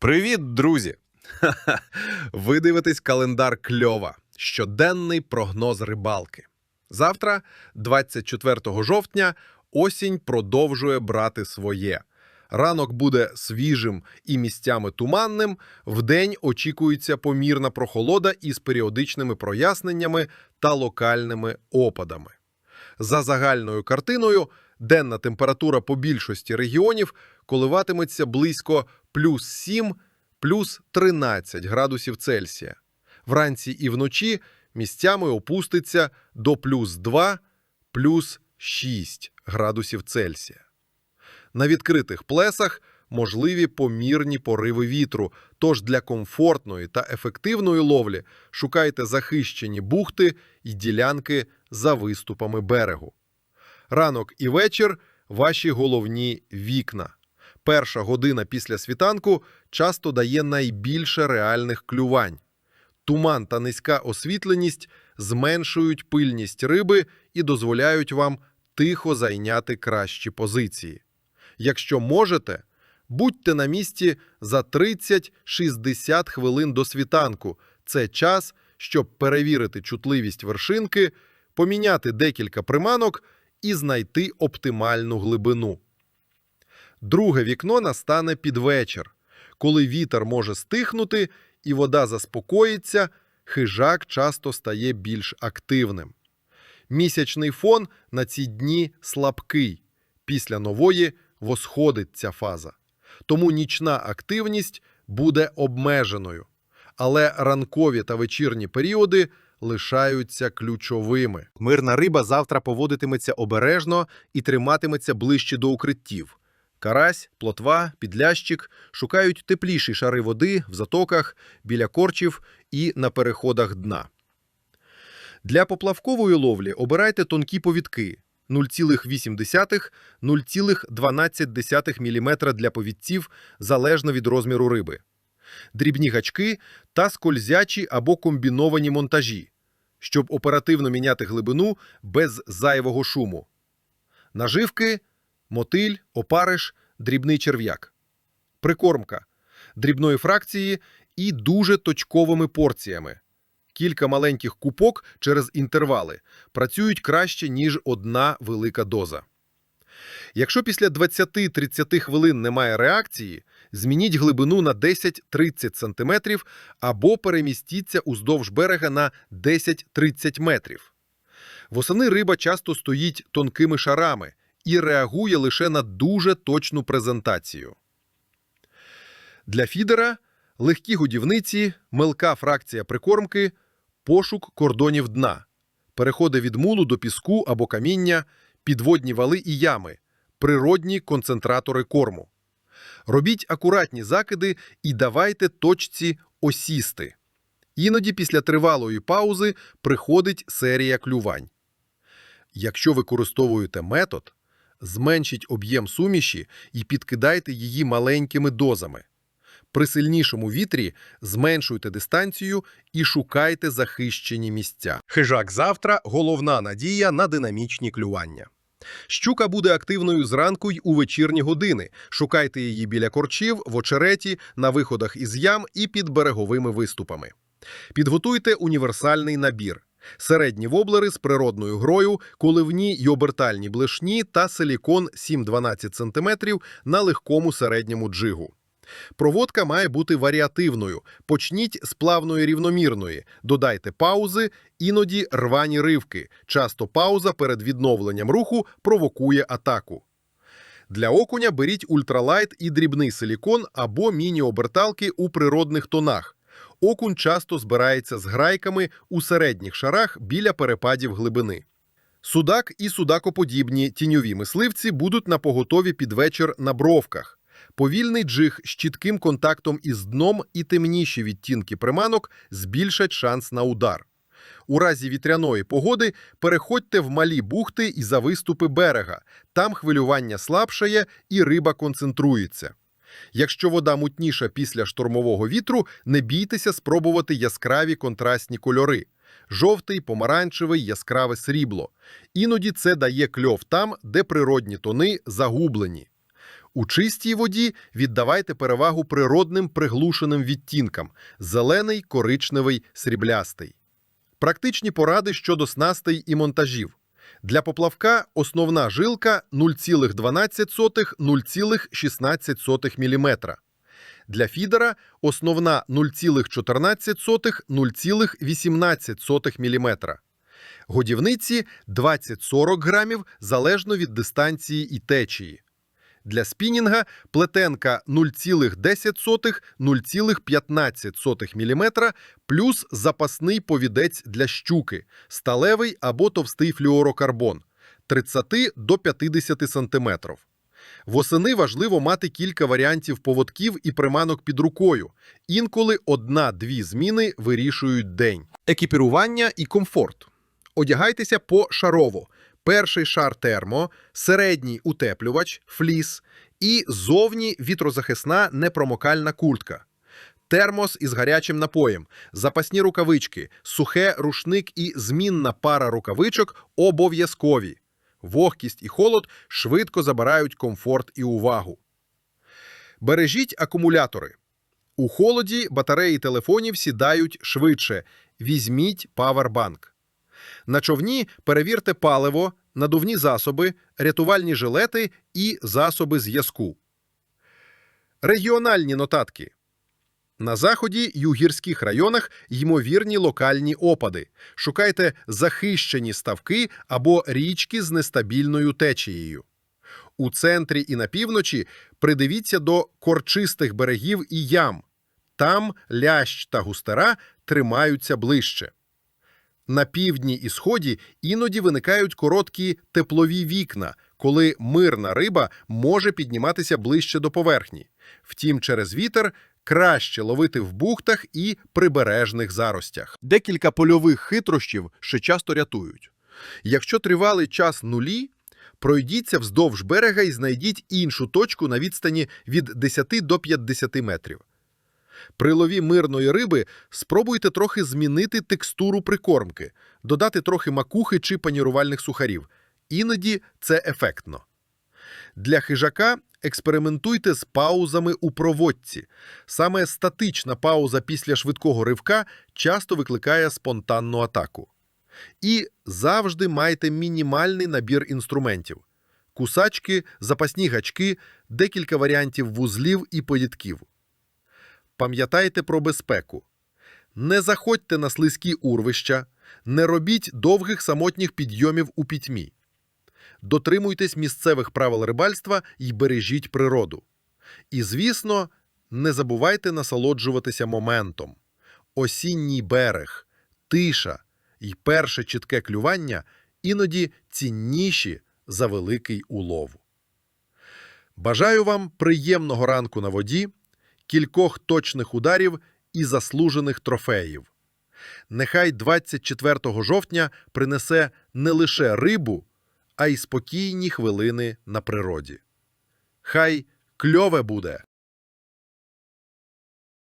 Привіт, друзі! Ви дивитесь календар кльова. Щоденний прогноз рибалки. Завтра, 24 жовтня, осінь продовжує брати своє. Ранок буде свіжим і місцями туманним. Вдень очікується помірна прохолода із періодичними проясненнями та локальними опадами. За загальною картиною, денна температура по більшості регіонів коливатиметься близько плюс 7, плюс 13 градусів Цельсія. Вранці і вночі місцями опуститься до плюс 2, плюс 6 градусів Цельсія. На відкритих плесах можливі помірні пориви вітру, тож для комфортної та ефективної ловлі шукайте захищені бухти і ділянки за виступами берегу. Ранок і вечір ваші головні вікна. Перша година після світанку часто дає найбільше реальних клювань. Туман та низька освітленість зменшують пильність риби і дозволяють вам тихо зайняти кращі позиції. Якщо можете, будьте на місці за 30-60 хвилин до світанку. Це час, щоб перевірити чутливість вершинки, поміняти декілька приманок і знайти оптимальну глибину. Друге вікно настане під вечір, коли вітер може стихнути і вода заспокоїться, хижак часто стає більш активним. Місячний фон на ці дні слабкий. Після нової восходить ця фаза. Тому нічна активність буде обмеженою. Але ранкові та вечірні періоди лишаються ключовими. Мирна риба завтра поводитиметься обережно і триматиметься ближче до укриттів. Карась, плотва, підлящик шукають тепліші шари води в затоках, біля корчів і на переходах дна. Для поплавкової ловлі обирайте тонкі повідки 0,8-0,12 мм для повідців залежно від розміру риби, дрібні гачки та скользячі або комбіновані монтажі, щоб оперативно міняти глибину без зайвого шуму. Наживки мотиль, опариш, дрібний черв'як. Прикормка дрібної фракції і дуже точковими порціями. Кілька маленьких купок через інтервали працюють краще, ніж одна велика доза. Якщо після 20-30 хвилин немає реакції, змініть глибину на 10-30 см або перемістіться уздовж берега на 10-30 метрів. Восени риба часто стоїть тонкими шарами і реагує лише на дуже точну презентацію. Для фідера легкі годівниці, мелка фракція прикормки, пошук кордонів дна, переходи від мулу до піску або каміння, підводні вали і ями, природні концентратори корму. Робіть акуратні закиди і давайте точці осісти. Іноді після тривалої паузи приходить серія клювань. Якщо використовуєте метод, зменшіть об'єм суміші і підкидайте її маленькими дозами. При сильнішому вітрі зменшуйте дистанцію і шукайте захищені місця. Хижак завтра головна надія на динамічні клювання. Щука буде активною зранку й у вечірні години. Шукайте її біля корчів, в очереті, на виходах із ям і під береговими виступами. Підготуйте універсальний набір. Середні воблери з природною грою, коливні й обертальні блешні та силікон 7-12 см на легкому середньому джигу. Проводка має бути варіативною. Почніть з плавної рівномірної, додайте паузи, іноді рвані ривки. Часто пауза перед відновленням руху провокує атаку. Для окуня беріть ультралайт і дрібний силікон або міні-оберталки у природних тонах. Окунь часто збирається з грайками у середніх шарах біля перепадів глибини. Судак і судакоподібні тіньові мисливці будуть на поготові під вечір на бровках. Повільний джиг з чітким контактом із дном і темніші відтінки приманок збільшать шанс на удар. У разі вітряної погоди переходьте в малі бухти і за виступи берега. Там хвилювання слабшає і риба концентрується. Якщо вода мутніша після штормового вітру, не бійтеся спробувати яскраві контрастні кольори жовтий, помаранчевий, яскраве срібло. Іноді це дає кльов там, де природні тони загублені. У чистій воді віддавайте перевагу природним приглушеним відтінкам – зелений, коричневий, сріблястий. Практичні поради щодо снастей і монтажів. Для поплавка основна жилка 0,12-0,16 мм. Для фідера основна 0,14-0,18 мм. Годівниці 20-40 грамів залежно від дистанції і течії. Для спінінга плетенка 0,10-0,15 мм плюс запасний повідець для щуки, сталевий або товстий флюорокарбон 30 до 50 см. Восени важливо мати кілька варіантів поводків і приманок під рукою. Інколи одна-дві зміни вирішують день. Екіпірування і комфорт. Одягайтеся пошарово. Перший шар термо, середній утеплювач, фліс і зовні вітрозахисна непромокальна куртка. Термос із гарячим напоєм, запасні рукавички, сухе рушник і змінна пара рукавичок обов'язкові. Вогкість і холод швидко забирають комфорт і увагу. Бережіть акумулятори. У холоді батареї телефонів сідають швидше. Візьміть павербанк. На човні перевірте паливо, надувні засоби, рятувальні жилети і засоби зв'язку. Регіональні нотатки. На заході й у гірських районах ймовірні локальні опади. Шукайте захищені ставки або річки з нестабільною течією. У центрі і на півночі придивіться до корчистих берегів і ям. Там лящ та густера тримаються ближче. На півдні і сході іноді виникають короткі теплові вікна, коли мирна риба може підніматися ближче до поверхні. Втім, через вітер краще ловити в бухтах і прибережних заростях. Декілька польових хитрощів ще часто рятують. Якщо тривалий час нулі, пройдіться вздовж берега і знайдіть іншу точку на відстані від 10 до 50 метрів. При лові мирної риби спробуйте трохи змінити текстуру прикормки, додати трохи макухи чи панірувальних сухарів. Іноді це ефектно. Для хижака експериментуйте з паузами у проводці. Саме статична пауза після швидкого ривка часто викликає спонтанну атаку. І завжди майте мінімальний набір інструментів: кусачки, запасні гачки, декілька варіантів вузлів і поїдків. Пам'ятайте про безпеку. Не заходьте на слизькі урвища, не робіть довгих самотніх підйомів у пітьмі. Дотримуйтесь місцевих правил рибальства і бережіть природу. І, звісно, не забувайте насолоджуватися моментом. Осінній берег, тиша і перше чітке клювання іноді цінніші за великий улов. Бажаю вам приємного ранку на воді, кількох точних ударів і заслужених трофеїв. Нехай 24 жовтня принесе не лише рибу, а й спокійні хвилини на природі. Хай кльове буде!